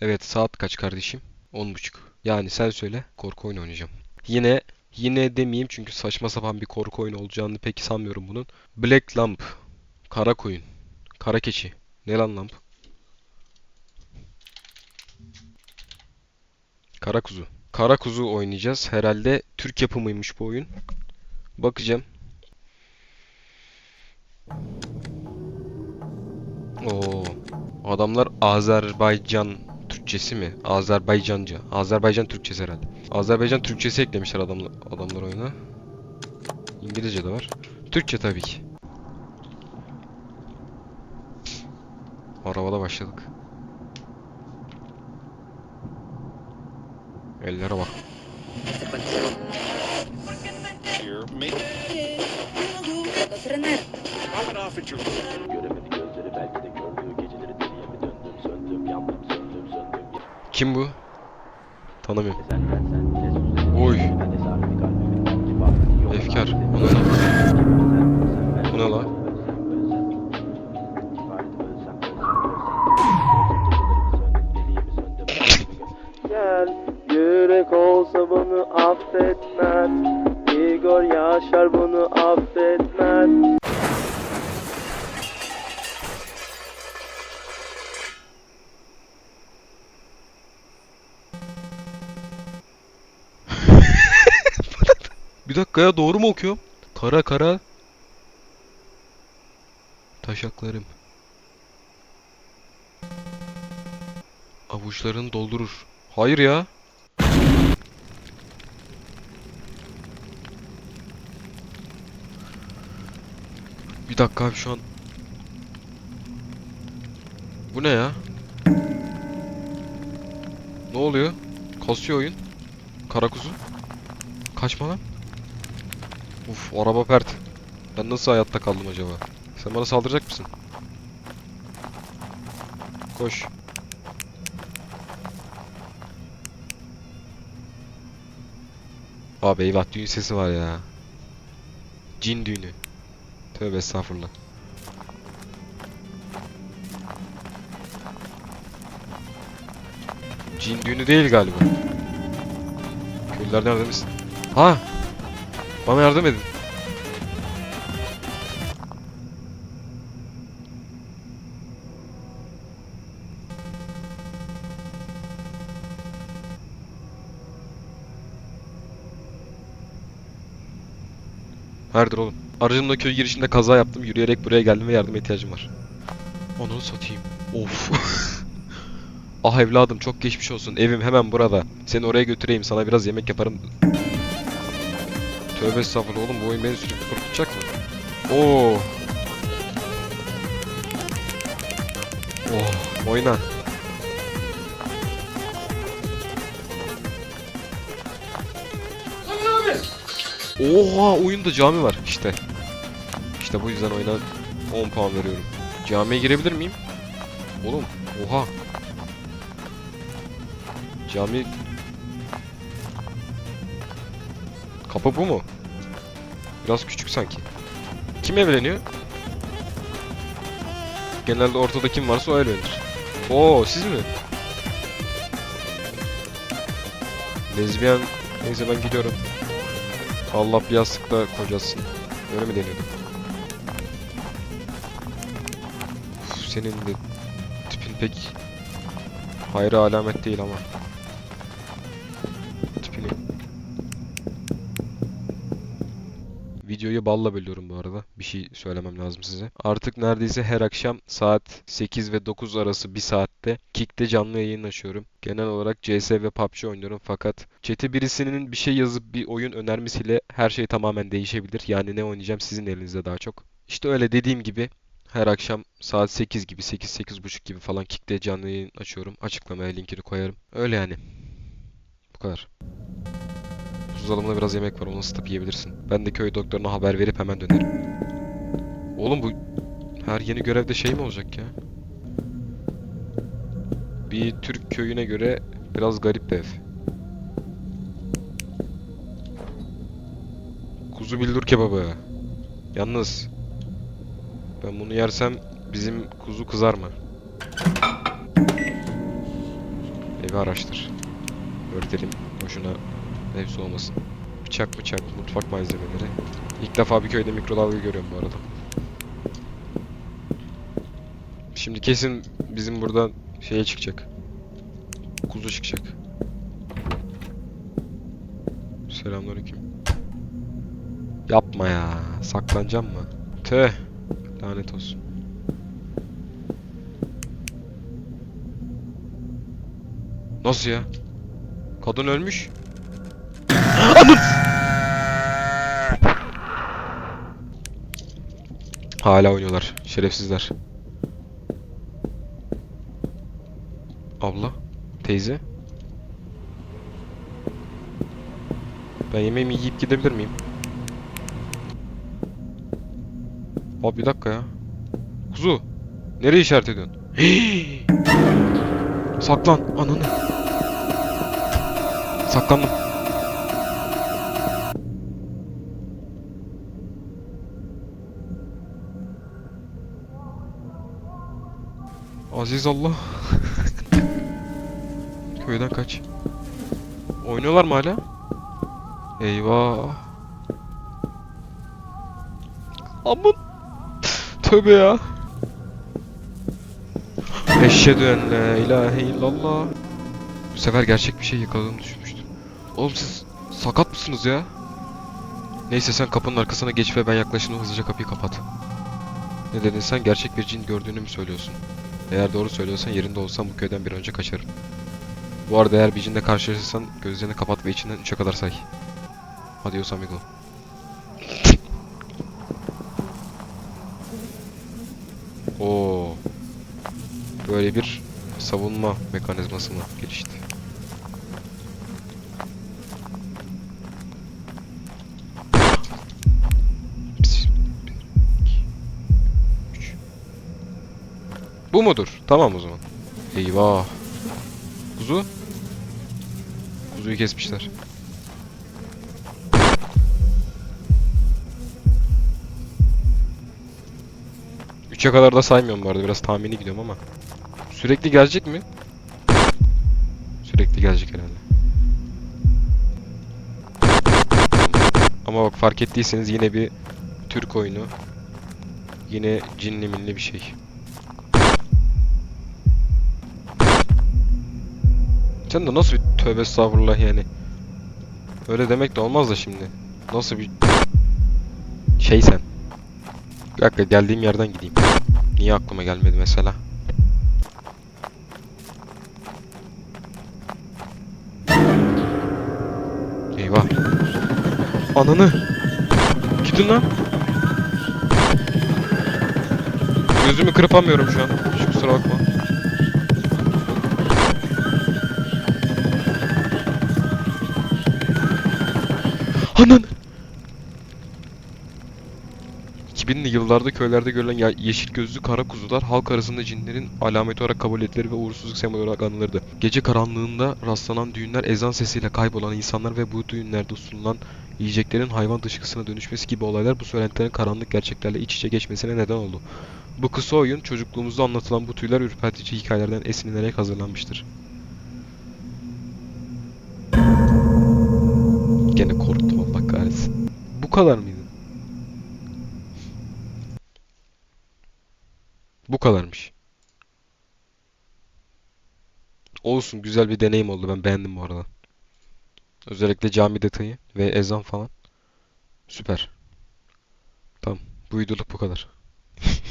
Evet saat kaç kardeşim? 10.30. Yani sen söyle korku oyunu oynayacağım. Yine yine demeyeyim çünkü saçma sapan bir korku oyunu olacağını pek sanmıyorum bunun. Black Lamp. Kara koyun. Kara keçi. Ne lan lamp? Kara kuzu. Kara kuzu oynayacağız. Herhalde Türk yapımıymış bu oyun. Bakacağım. Oo. Adamlar Azerbaycan Türkçesi mi? Azerbaycanca. Azerbaycan Türkçesi herhalde. Azerbaycan Türkçesi eklemişler adamlar, adamlar oyuna. İngilizce de var. Türkçe tabii ki. Arabada başladık. Ellere bak. Here, Kim bu? Tanımıyorum. Oy. Efkar. Sen, O ne dakika ya doğru mu okuyorum? Kara kara. Taşaklarım. Avuçlarını doldurur. Hayır ya. Bir dakika abi şu an. Bu ne ya? Ne oluyor? Kasıyor oyun. Kara kuzu. Kaçma lan. Uf araba pert. Ben nasıl hayatta kaldım acaba? Sen bana saldıracak mısın? Koş. Abi eyvah düğün sesi var ya. Cin düğünü. Tövbe estağfurullah. Cin düğünü değil galiba. Köylüler nerede misin? Ha! Bana yardım edin. Nerede oğlum? Aracımla köy girişinde kaza yaptım. Yürüyerek buraya geldim ve yardıma ihtiyacım var. Onu satayım. Of. ah evladım çok geçmiş olsun. Evim hemen burada. Seni oraya götüreyim. Sana biraz yemek yaparım. Tövbe estağfurullah oğlum bu oyun beni sürekli korkutacak mı? Oo. Oh, oyna. Oha oyunda cami var işte. İşte bu yüzden oyuna 10 puan veriyorum. Camiye girebilir miyim? Oğlum oha. Cami Kapı bu mu? Biraz küçük sanki. Kim evleniyor? Genelde ortada kim varsa o evlenir. Oo siz mi? Lezbiyen. Neyse ben gidiyorum. Allah bir yastıkla kocasın. Öyle mi deniyordu? Senin de tipin pek hayra alamet değil ama. Videoyu balla bölüyorum bu arada. Bir şey söylemem lazım size. Artık neredeyse her akşam saat 8 ve 9 arası bir saatte Kick'te canlı yayın açıyorum. Genel olarak CS ve PUBG oynuyorum fakat chat'e birisinin bir şey yazıp bir oyun önermesiyle her şey tamamen değişebilir. Yani ne oynayacağım sizin elinizde daha çok. İşte öyle dediğim gibi her akşam saat 8 gibi 8-8.30 gibi falan Kick'te canlı yayın açıyorum. Açıklamaya linkini koyarım. Öyle yani. Bu kadar. Buzdolabında biraz yemek var onu ısıtıp yiyebilirsin. Ben de köy doktoruna haber verip hemen dönerim. Oğlum bu her yeni görevde şey mi olacak ya? Bir Türk köyüne göre biraz garip bir ev. Kuzu bildur kebabı. Yalnız ben bunu yersem bizim kuzu kızar mı? Evi araştır. Örtelim. Boşuna ev soğumasın. Bıçak bıçak, mutfak malzemeleri. İlk defa bir köyde mikrodalga görüyorum bu arada. Şimdi kesin bizim buradan şeye çıkacak. Kuzu çıkacak. Selamünaleyküm. Yapma ya. Saklanacağım mı? Tüh. Lanet olsun. Nasıl ya? Kadın ölmüş. Hala oynuyorlar. Şerefsizler. Abla. Teyze. Ben yemeğimi yiyip gidebilir miyim? Abi bir dakika ya. Kuzu. Nereye işaret ediyorsun? Saklan. Ananı. Saklandım. Aziz Allah. Köyden kaç. Oynuyorlar mı hala? Eyvah. Aman. Tövbe ya. Eşhedü en la ilahe illallah. Bu sefer gerçek bir şey yakaladığımı düşünmüştüm. Oğlum siz sakat mısınız ya? Neyse sen kapının arkasına geç ve ben yaklaşınca hızlıca kapıyı kapat. Ne dedin sen? Gerçek bir cin gördüğünü mü söylüyorsun? Eğer doğru söylüyorsan yerinde olsam bu köyden bir önce kaçarım. Bu arada eğer bir cinle karşılaşırsan gözlerini kapat ve içinden 3'e kadar say. Adios amigo. Oo. Böyle bir savunma mekanizması mı gelişti? Bu mudur? Tamam o zaman. Eyvah. Kuzu? Kuzuyu kesmişler. Üçe kadar da saymıyorum bu arada. Biraz tahmini gidiyorum ama. Sürekli gelecek mi? Sürekli gelecek herhalde. Ama bak fark ettiyseniz yine bir Türk oyunu. Yine cinli minli bir şey. Sen de nasıl bir tövbe estağfurullah yani. Öyle demek de olmaz da şimdi. Nasıl bir şey sen. Bir dakika geldiğim yerden gideyim. Niye aklıma gelmedi mesela? Eyvah. Ananı. Gidin lan. Gözümü kırpamıyorum şu an. Hiç kusura bakma. Ananı. 2000'li yıllarda köylerde görülen yeşil gözlü kara kuzular halk arasında cinlerin alameti olarak kabul edilir ve uğursuzluk sembolü olarak anılırdı. Gece karanlığında rastlanan düğünler ezan sesiyle kaybolan insanlar ve bu düğünlerde sunulan yiyeceklerin hayvan dışkısına dönüşmesi gibi olaylar bu söylentilerin karanlık gerçeklerle iç içe geçmesine neden oldu. Bu kısa oyun çocukluğumuzda anlatılan bu tüyler ürpertici hikayelerden esinlenerek hazırlanmıştır. Kadar mıydı? Bu kadarmış. Olsun güzel bir deneyim oldu. Ben beğendim bu arada. Özellikle cami detayı ve ezan falan. Süper. Tamam. Bu videoluk bu kadar.